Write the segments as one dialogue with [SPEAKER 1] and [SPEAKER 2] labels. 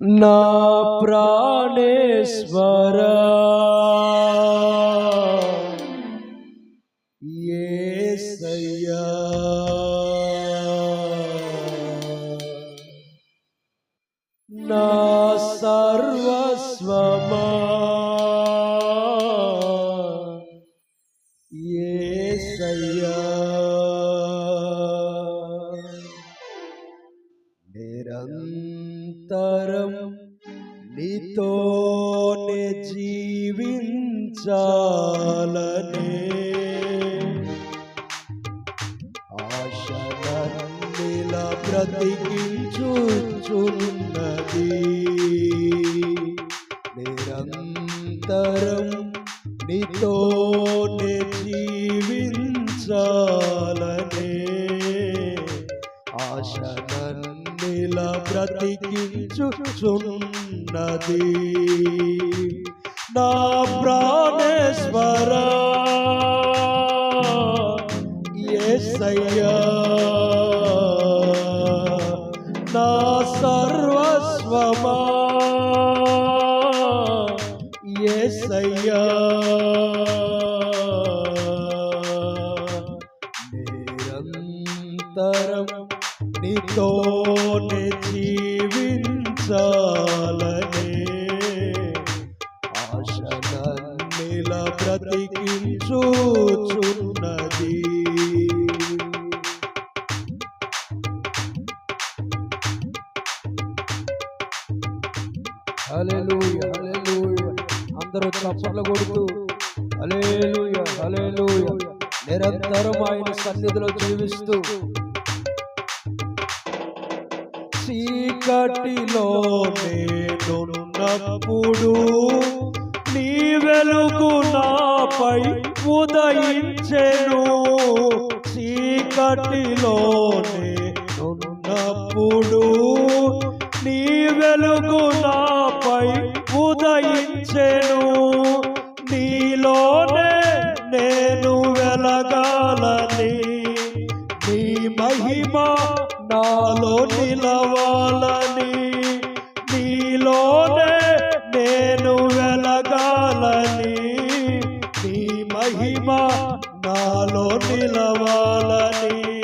[SPEAKER 1] నా ప్రాణేశ్వరా. బ్రతికించుచున్నది నిరంతరం నీతోనే జీవించాలనే ఆశ ఆశనన్నిల బ్రతికించుచున్నది నా ప్రాణేశ్వరా ఎస్ అయ్యా సర్వస్వమా యేసయ్యా నిరంతరం నీతోనే జీవించా. హల్లెలూయా హల్లెలూయా. అందరూ చప్పట్లు కొడుతూ హల్లెలూయా హల్లెలూయా. నిరంతరం ఆయన సన్నిధిలో జీవిస్తూ చీకటిలో నేనున్నప్పుడు నీ వెలుగు నాపై ఉదయించెను. చీకటిలోనే నేనున్నప్పుడు నీ వెలుగు నాపై ఉదయించెను. నీలోనే నేను వెలగాలని. నీ మహిమ నాలో నిలవాలని. నీలోనే నేను వెలగాలని. నీ మహిమ నాలో నిలవాలని.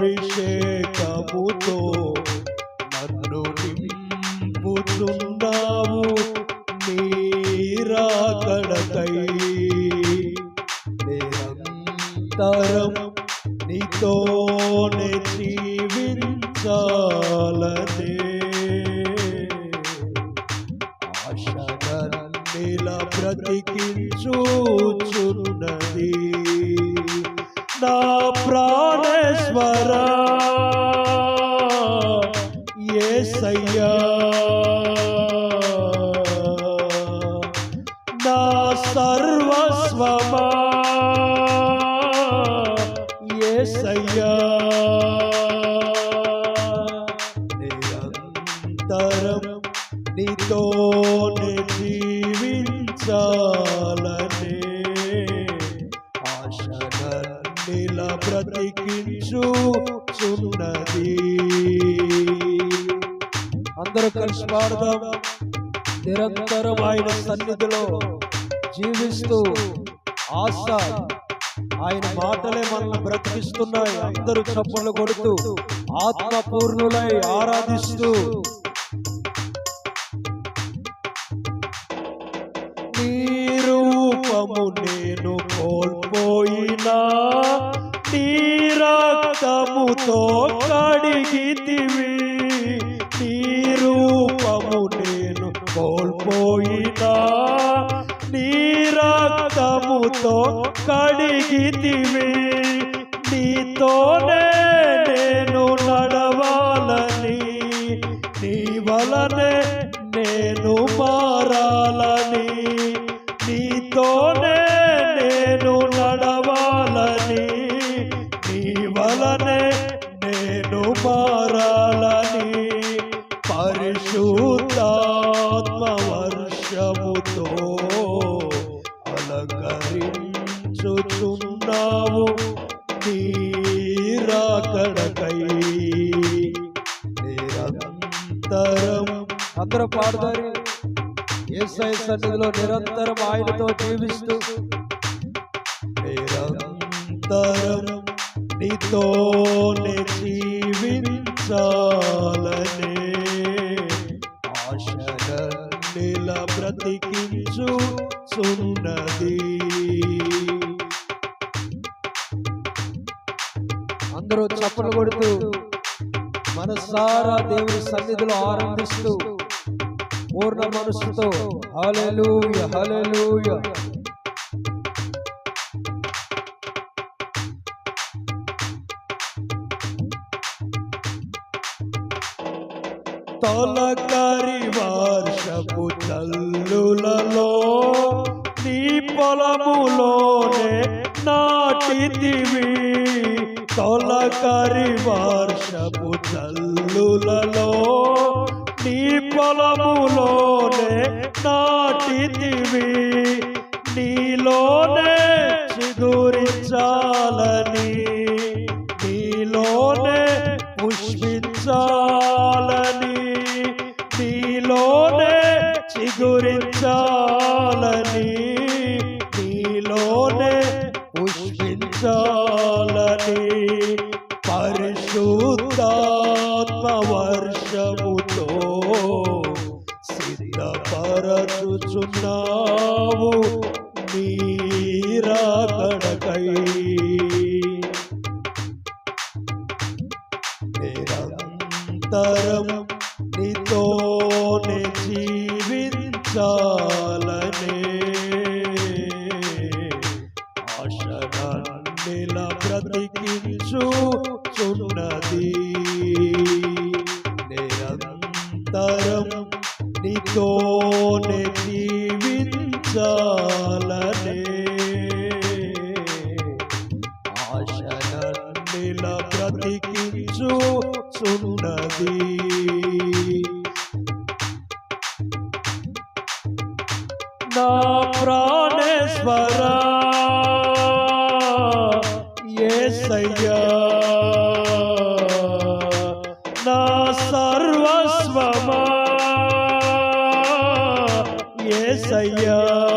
[SPEAKER 1] అభిషేకముతో నన్ను నింపుతున్నావు నీరాకడకై నిరంతరం నీతోనే జీవించాలనే ఆశనన్నిల బ్రతికించుచున్నది. నా ప్రాణేశ్వర యేసయ్యా నా సర్వస్వమా యేసయ్యా నిరంతరం నితో బ్రతికించుచున్నది అందరూ కలిసి పాడదాం. నిరంతరం ఆయన సన్నిధిలో జీవిస్తూ ఆశ ఆయన మాటలే మనల్ని బ్రతికిస్తున్నాయి. అందరూ చప్పలు కొడుతూ ఆత్మపూర్ణులై ఆరాధిస్తూ. నీ రూపము నేను కోల్పోయినా నీ రక్తముతో కడిగితివి నీ రూపము నేను కోల్పోయినా. నీ రక్తముతో కడిగితివి నీతోనే నేను నడవాలని. నీ వలనే నేను మారాలని.
[SPEAKER 2] పాడుదారి. ఏసై సన్నిధిలో నిరంతరం ఆయనతో జీవిస్తూ.
[SPEAKER 1] నిరంతరం నీతోనే జీవించాలనే ఆశల బ్రతికించు సున్నది.
[SPEAKER 2] అందరూ చప్పలు కొడుతూ మనసారా దేవుని సన్నిధిలో ఆనందిస్తూ పూర్ణ మనసుతో హల్లెలూయా హల్లెలూయా.
[SPEAKER 1] తొలకరి వర్షపు చల్లులలో నీ పొలములోనే నాటిదివి తొలకరి వర్షపు చల్లులలో నీ పొలములోనే నాటితివి. నీలోనే చిగురించాలని. నీలోనే పుష్పించాలని. సిద్ధపరచుచున్నావు నీరాకడకై. నిరంతరం నీతోనే జీవించాలనే ఆశ నిల బ్రతికించు ప్రాణేశ్వర ఏసయ్యా నా సర్వస్వమా. ఏసయ్యా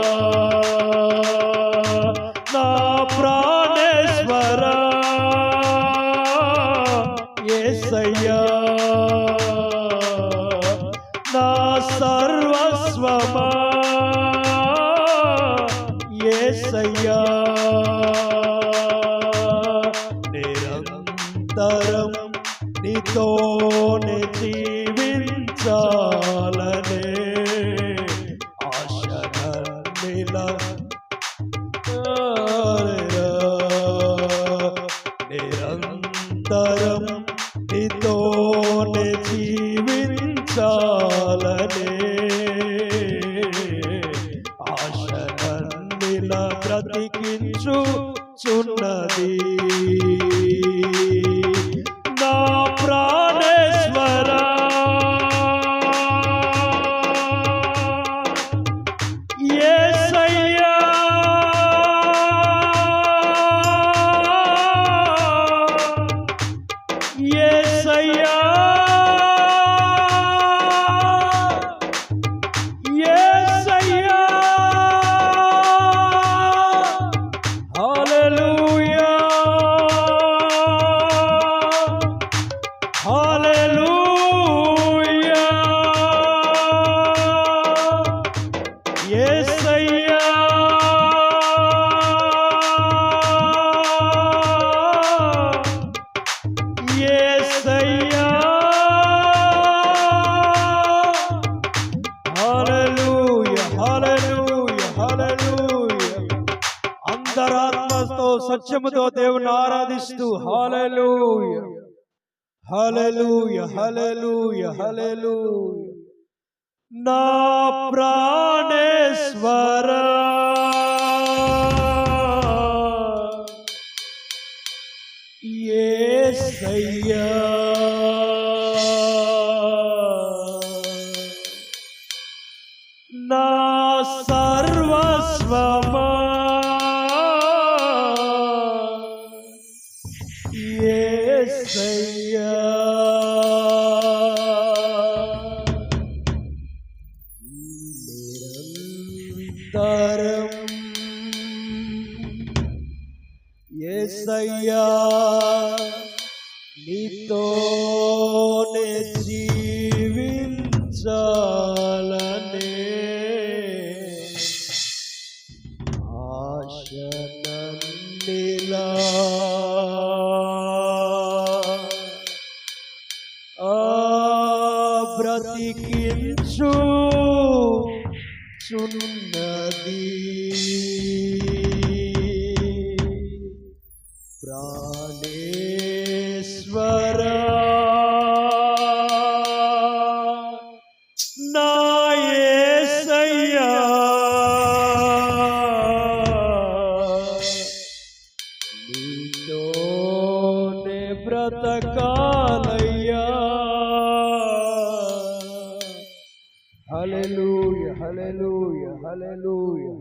[SPEAKER 1] నీతోనే జీవించాలనే ఆశనమిల నిరంతరం నీతోనే జీవించాలనే ఆశనన్నిల బ్రతికించు సత్యముతో దేవుని ఆరాధిస్తూ. హల్లెలూయా హల్లెలూయా హల్లెలూయా హల్లెలూయా నా ప్రాణేశ్వర. ఏ సయ్యా ఉద్ధారం ఏసయ్యా నీతోనే జీవించాలనే ఆశనల్లిలా బ్రతికించు చున్నా